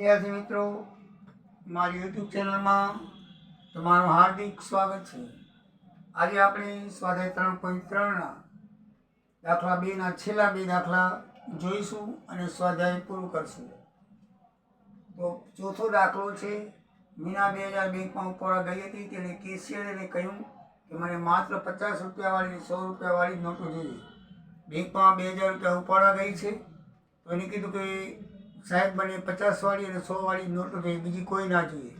વિદ્યાર્થી મિત્રો, મારી યુટ્યુબ ચેનલમાં તમારું હાર્દિક સ્વાગત છે. આજે આપણે સ્વાધ્યાય ત્રણ પોઈન્ટ ત્રણના દાખલા બેના છેલ્લા બે દાખલા જોઈશું અને સ્વાધ્યાય પૂરું કરશું. તો ચોથો દાખલો છે, મીના બે હજાર બેંકમાં ઉપર ગઈ હતી તેણે કેશિયરને કહ્યું કે મને માત્ર પચાસ રૂપિયાવાળી સો રૂપિયાવાળી નોટો જોઈએ. બેંકમાં બે હજાર રૂપિયા ઉપાડવા ગઈ છે, તો એને કીધું કે સાહેબ મને પચાસવાળી અને સોવાળી નોટો જોઈએ, બીજી કોઈ ના જોઈએ.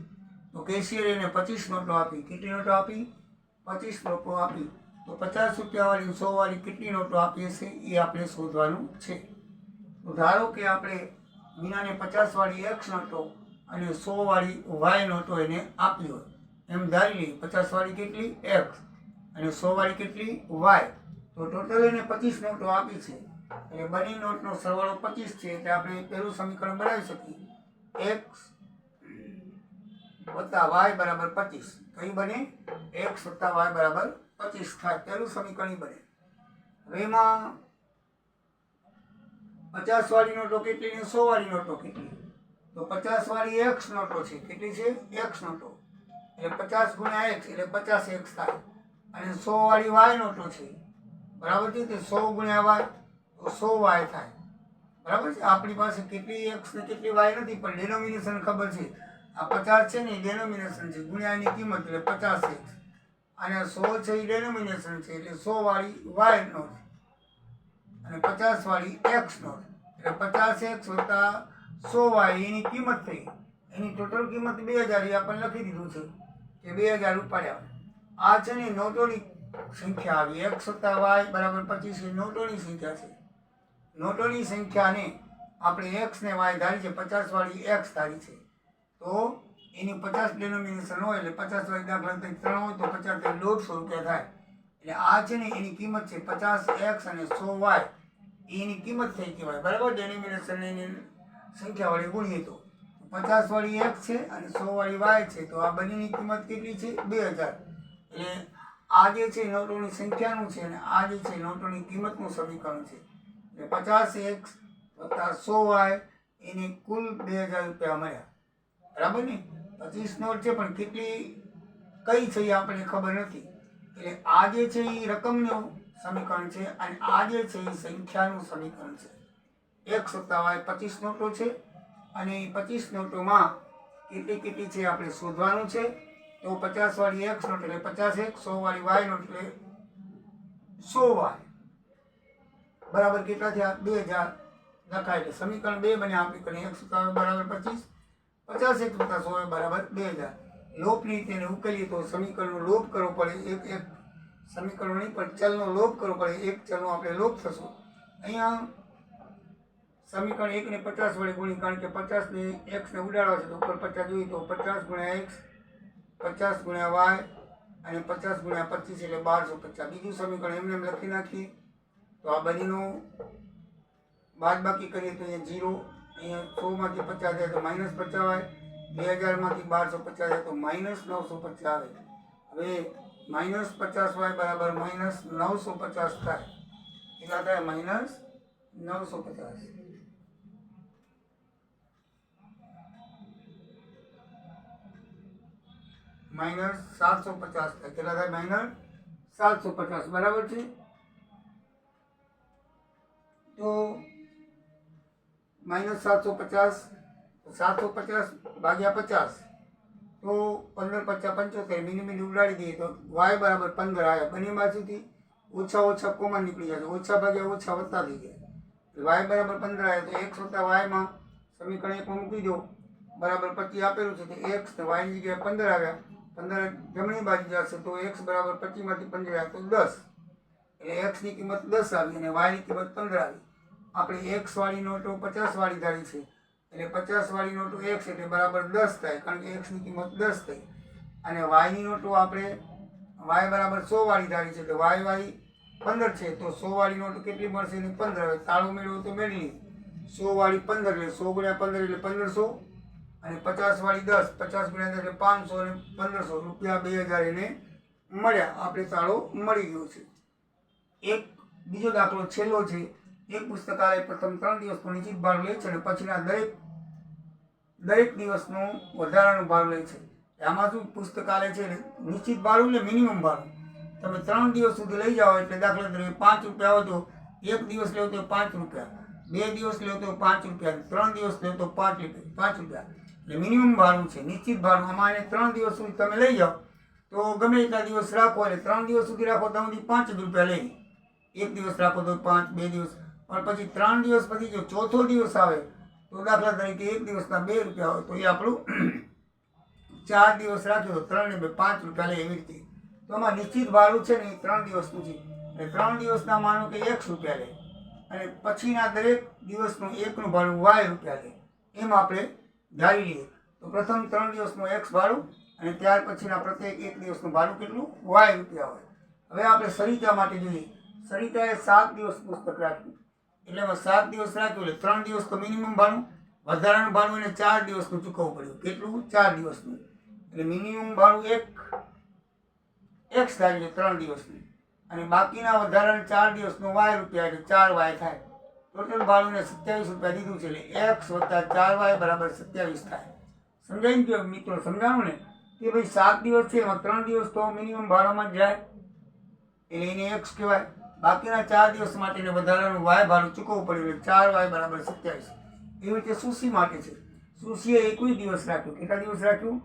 તો કેશિયર એને પચીસ નોટો આપી. કેટલી નોટો આપી? પચીસ નોટો આપી. તો પચાસ રૂપિયાવાળી સોવાળી કેટલી નોટો આપી હશે? એ આપણે શોધવાનું છે. તો ધારો કે આપણે મીનાને પચાસવાળી એક્સ નોટો અને સોવાળી વાય નોટો એને આપી હોય. એમ ધારી લઈએ, પચાસવાળી કેટલી? એક્સ અને સો વાળી કેટલી? વાય તો ટોટલ એને પચીસ નોટો આપી છે. એટલે બંને નોટનો સરવાળો પચીસ છે એટલે આપણે પહેલું સમીકરણ બનાવી શકીએ. એક્સ વત્તા વાય બરાબર પચીસ. કયું બને એક્સ વત્તા વાય બરાબર પચીસ થાય. પહેલું સમીકરણ બને. હવે એમાં પચાસ વાળી નોટો કેટલી ને સો વાળી નોટો કેટલી? તો પચાસ વાળી એક્સ નોટો છે. કેટલી છે? એક્સ નોટો. એટલે પચાસ ગુણ્યા એક્સ એટલે પચાસ એક્સ થાય. અને સો વાળી વાય નોટો છે. બરાબર છે? તે સો ગુણ્યા વાય તો સો વાય થાય. બરાબર છે? આપણી પાસે કેટલી એક્સ ને કેટલી વાય નથી, પણ ડેનોમિનેશન ખબર છે. આ પચાસ છે ને એ ડેનોમિનેશન છે. ગુણ્યાની કિંમત એટલે પચાસ એક્સ અને સો છે એ ડેનોમિનેશન છે, એટલે સો વાળી વાય નોટ અને પચાસ વાળી એક્સ નોટ એટલે પચાસ એક્સ વત્તા સો વાય એની કિંમત થઈ. એની ટોટલ કિંમત બે હજાર એ આપણને લખી દીધું છે કે બે હજાર ઉપાડ્યા આ છે ને નોટોની સંખ્યા આવી. એક્સ વત્તા વાય બરાબર પચીસ એ નોટોની સંખ્યા છે. નોટોની સંખ્યાને આપણે એક્સ ને વાય ધારી છે, પચાસવાળી એક્સ ધારી છે. તો એની પચાસ ડેનોમિનેશન હોય એટલે પચાસ વાળી દાખલા તરીકે ત્રણ હોય તો પચાસ દોઢસો રૂપિયા થાય. એટલે આ છે ને એની કિંમત છે પચાસ એક્સ અને સો વાય એની કિંમત થઈ કહેવાય બરાબર? ડેનોમિનેશન એની સંખ્યાવાળી ગુણીએ તો. પચાસવાળી એક્સ છે અને સોવાળી વાય છે. તો આ બંનેની કિંમત કેટલી છે? બે હજાર. એટલે આ જે છે નોટોની સંખ્યાનું છે અને આ જે છે નોટોની કિંમતનું સમીકરણ છે. એટલે પચાસ એક્સ વત્તા સો વાય, એની કુલ બે હજાર રૂપિયા મળ્યા. બરાબર ને? પચીસ નોટ છે, પણ કેટલી, કઈ છે એ આપણને ખબર નથી. એટલે આ જે છે એ રકમનું સમીકરણ છે અને આ જે છે એ સંખ્યાનું સમીકરણ છે. એક સત્તા વાય પચીસ નોટો છે અને એ પચીસ નોટોમાં કેટલી કેટલી છે આપણે શોધવાનું છે. તો પચાસ વાળી એક્સ નોટ એટલે પચાસ એક, સો વાળી વાય નોટ એટલે સો વાય. બરાબર કેટલા થયા? બે હજાર લખાય એટલે સમીકરણ બે બને આપી કરીને એક સત્તાવન બરાબર પચીસ, પચાસ એક વત્તા સો બરાબર બે હજાર. લોપની તેને ઉકેલીએ તો સમીકરણનો લોપ કરવો પડે. એક એક સમીકરણો નહીં, પણ ચલનો લોપ કરવો પડે. એક ચલનો આપણે લોપ થશું. અહીંયા સમીકરણ એકને પચાસ વડે ગુણી, કારણ કે પચાસને એક્સને ઉડાડવા છે, તો ઉપર પચાસ જોઈએ તો પચાસ ગુણ્યા એક્સ પચાસ ગુણ્યા વાય અને પચાસ ગુણ્યા પચીસ એટલે બારસો પચાસ. બીજું સમીકરણ એમને એમ લખી નાખીએ. તો આ બંનેનું બાદ બાકી કરીએ તો અહીંયા જીરો અહીંયા સોમાંથી પચાસ જાય તો માઇનસ પચાસ આવે બે હજારમાંથી બારસો પચાસ જાય તો માઇનસ નવસો પચાસ આવે. હવે માઇનસ પચાસ વાય બરાબર માઇનસ નવસો પચાસ થાય. કેટલા થાય? માઇનસ નવસો પચાસ. માઇનસ સાતસો પચાસ થાય. કેટલા થાય? માઇનસ સાતસો પચાસ. બરાબર છે? તો માઇનસ સાતસો પચાસ સાતસો પચાસ ભાગ્યા પચાસ, તો પંદર પચાસ પંચોતેર મિની મિની ઉડાડી દઈએ તો વાય બરાબર પંદર આવ્યા બંને બાજુથી ઓછા ઓછા કોમન નીકળી જશે. ઓછા ભાગ્યા ઓછા વધતા થઈ ગયા વાય બરાબર પંદર આવ્યા તો એક્સ વત્તા વાયમાં સમીકરણ એકમાં મૂકી દો. બરાબર પચીસ આપેલું છે તો એક્સ વાયની જગ્યાએ પંદર આવ્યા. પંદર જમણી બાજુ જશે તો એક્સ બરાબર પચીસમાંથી પંદર આવ્યા તો દસ. એટલે એક્સની કિંમત દસ આવી અને વાયની કિંમત પંદર આવી. આપણે એક્સ વાળી નોટો પચાસ વાળી ધારી છે. એટલે પચાસ વાળી નોટો એક્સ એટલે બરાબર દસ થાય, કારણ કે એક્સની કિંમત દસ થઈ. અને વાયની નોટો આપણે વાય બરાબર સો વાળી ધારી છે, એટલે વાય વાય પંદર છે. તો સો વાળી નોટો કેટલી મળશે એની પંદર? હવે તાળું મેળવો તો મેળવી સો વાળી પંદર એટલે સો ગુણ્યા પંદર એટલે પંદરસો. અને પચાસ વાળી દસ, પચાસ ગુણ્યા એટલે પાંચસો અને પંદરસો રૂપિયા બે હજાર એને મળ્યા. આપણે તાળો મળી ગયો છે. એક બીજો દાખલો છેલ્લો છે. એક પુસ્તકાલય પ્રથમ ત્રણ દિવસ નિશ્ચિત ભાગ લે છે અને પછીના દરેક દરેક દિવસનું વધારાનું ભાડું લે છે. આમાં શું પુસ્તકાલય છે નિશ્ચિત ભાડું ને મિનિમમ ભાડું. તમે ત્રણ દિવસ સુધી લઈ જાઓ એટલે દાખલા તરીકે પાંચ રૂપિયા હોય તો એક દિવસ લેવો તો પાંચ રૂપિયા, બે દિવસ લેવો તો પાંચ રૂપિયા, ત્રણ દિવસ લેવો તો પાંચ રૂપિયા પાંચ રૂપિયા. એટલે મિનિમમ ભાડું છે, નિશ્ચિત ભાડું. આમાં એને ત્રણ દિવસ સુધી તમે લઈ જાઓ તો ગમે એટલા દિવસ રાખો એટલે ત્રણ દિવસ સુધી રાખો તો પાંચ જ રૂપિયા લઈ એક દિવસ રાખો તો પાંચ, બે દિવસ. પણ પછી ત્રણ દિવસ પછી જો ચોથો દિવસ આવે તો દાખલા તરીકે એક દિવસના બે રૂપિયા હોય, તો એ આપણું ચાર દિવસ રાખ્યો તો ત્રણ બે, પાંચ રૂપિયા લે એવી રીતે. તો આમાં નિશ્ચિત ભાડું છે ને એ ત્રણ દિવસનું છે એટલે ત્રણ દિવસના માનો કે એક રૂપિયા લે. અને પછીના દરેક દિવસનું એકનું ભાડું વાય રૂપિયા લે. એમ આપણે ધારી લઈએ. તો પ્રથમ ત્રણ દિવસનું એક્સ ભાડું અને ત્યાર પછીના પ્રત્યેક એક દિવસનું ભાડું કેટલું? વાય રૂપિયા હોય. હવે આપણે સરિતા માટે જોઈએ. સરિતાએ સાત દિવસ પુસ્તક રાખ્યું. એટલે એમાં સાત દિવસ રાખ્યું એટલે ત્રણ દિવસ તો મિનિમમ ભાડું, વધારાનું ભાડું એને ચાર દિવસનું ચૂકવવું પડ્યું. કેટલું? ચાર દિવસનું. એટલે મિનિમમ ભાડું એક એક થાય ત્રણ દિવસનું. અને બાકીના વધારાના ચાર દિવસનું વાય રૂપિયા એટલે ચાર વાય થાય. ટોટલ ભાડું એને સત્યાવીસ રૂપિયા દીધું છે એટલે એક્સ વત્તા ચાર વાય બરાબર સત્યાવીસ થાય. સમજાય કે મિત્રો? સમજાવું ને? કે ભાઈ સાત દિવસ છે, એમાં ત્રણ દિવસ તો મિનિમમ ભાડામાં જ જાય. એટલે એને એક્સ કહેવાય. બાકીના ચાર દિવસ માટેને વધારાનું વાય ભાડું ચૂકવવું પડ્યું એટલે ચાર વાય બરાબર સત્યાવીસ. એવી રીતે સુશી માટે છે. સુશીએ એકવીસ દિવસ રાખ્યું. કેટલા દિવસ રાખ્યું?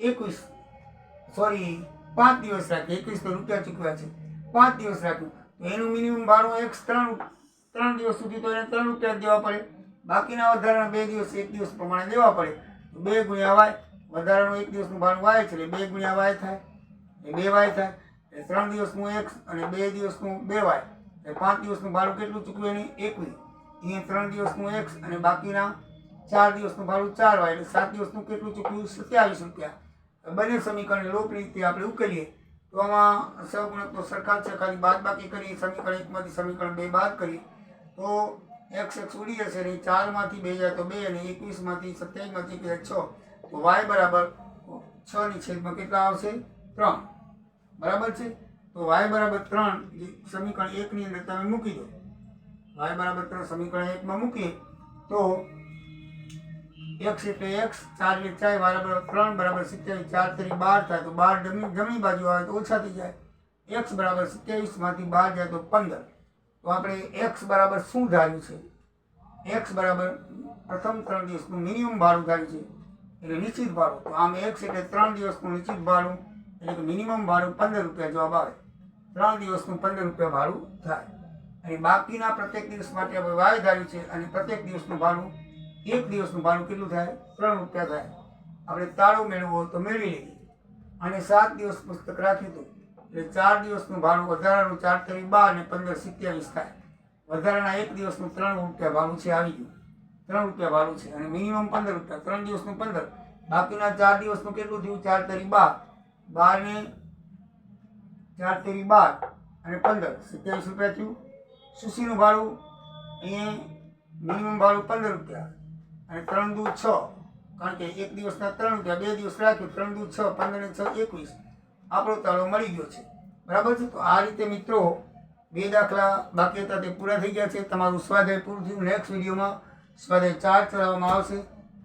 એકવીસ. સોરી પાંચ દિવસ રાખ્યું. એકવીસ તો રૂપિયા ચૂકવ્યા છે. પાંચ દિવસ રાખ્યું. તો એનું મિનિમમ ભાડું એક ત્રણ ત્રણ દિવસ સુધી તો એને ત્રણ રૂપિયા દેવા પડે. બાકીના વધારાના બે દિવસ, એક દિવસ પ્રમાણે દેવા પડે. બે ગુણ્યા વાય, વધારાનું એક દિવસનું ભાડું વાય છે એટલે બે ગુણ્યા વાય થાય. એ બે વાય થાય. એટલે ત્રણ દિવસનું એક્સ અને બે દિવસનું બે વાય એટલે પાંચ દિવસનું ભાડું કેટલું ચૂકવ્યું એની? એકવીસ અહીંયા ત્રણ દિવસનું એક્સ અને બાકીના ચાર દિવસનું ભાડું ચાર વાય એટલે સાત દિવસનું કેટલું ચૂકવ્યું? સત્યાવીસ રૂપિયા. બંને સમીકરણ લોપ રીતે આપણે ઉકેલીએ. તો આમાં સહગુણક તો સરખા જ છે. ખાલી બાદ બાકી કરી સમીકરણ એકમાંથી સમીકરણ બે બાદ કરી તો એક્સ એક્સ ઉડી જશે અને ચારમાંથી બે જાય તો બે અને એકવીસમાંથી સત્યાવીસમાંથી બે છ. તો વાય બરાબર છની છેદમાં કેટલા આવશે? ત્રણ. બરાબર છે? તો વાય બરાબર ત્રણ સમીકરણ એકની અંદર તમે મૂકી દો. વાય બરાબર ત્રણ સમીકરણ એકમાં મૂકીએ, તો એક્સ એટલે એક્સ ચાર એટલે ચાર બરાબર ત્રણ, બરાબર સિત્યાવીસ, ચાર તરી બાર થાય તો બાર જમણી જમણી બાજુ આવે તો ઓછા થઈ જાય. એક્સ બરાબર સિત્યાવીસમાંથી બાર જાય તો પંદર. તો આપણે એક્સ બરાબર શું ધાર્યું છે? એક્સ બરાબર પ્રથમ ત્રણ દિવસનું મિનિમમ ભાડું ધાર્યું છે. એટલે નિશ્ચિત ભાડું. તો આમ એક્સ એટલે ત્રણ દિવસનું નિશ્ચિત ભાડું. એટલે કે મિનિમમ ભાડું પંદર રૂપિયા જવાબ આવે. ત્રણ દિવસનું પંદર રૂપિયા ભાડું થાય. અને બાકીના પ્રત્યેક દિવસ માટે આપણે વાવે ધાર્યું છે અને પ્રત્યેક દિવસનું ભાડું, એક દિવસનું ભાડું કેટલું થાય? ત્રણ રૂપિયા થાય. આપણે તાળો મેળવવો તો મેળવી લઈએ. અને સાત દિવસ પુસ્તક રાખ્યું હતું, એટલે ચાર દિવસનું ભાડું વધારાનું ચાર તરી બાર અને પંદર સિત્યાવીસ થાય. વધારાના એક દિવસનું ત્રણ રૂપિયા ભાડું છે, આવી ગયું. ત્રણ રૂપિયા ભાડું છે અને મિનિમમ પંદર રૂપિયા, ત્રણ દિવસનું પંદર. બાકીના ચાર દિવસનું કેટલું થયું? ચાર તરી બાર. બાર ને ચાર તેરી બાર અને પંદર. સત્યાવીસ રૂપિયા થયું. સુશીનું ભાડું અહીંયા મિનિમમ ભાડું પંદર રૂપિયા. અને ત્રણ દૂધ છ. કારણ કે એક દિવસના ત્રણ રૂપિયા, બે દિવસ રાખ્યું, ત્રણ દૂધ છ, પંદર ને છ, એકવીસ. આપણો તાળો મળી ગયો છે. બરાબર છે? તો આ રીતે મિત્રો બે દાખલા બાકી હતા, તે પૂરા થઈ ગયા છે. તમારું સ્વાધ્યાય પૂરું થયું. નેક્સ્ટ વિડીયોમાં સ્વાધ્યાય ચાર ચલાવવામાં આવશે.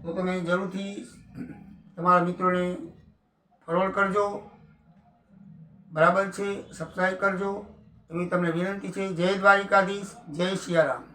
તો તમે જરૂરથી તમારા મિત્રોને ફોરવર્ડ કરજો. બરાબર છે? સબસ્ક્રાઈબ કરજો. એવી તમને વિનંતી છે. જય દ્વારિકાધીશ. જય સિયારામ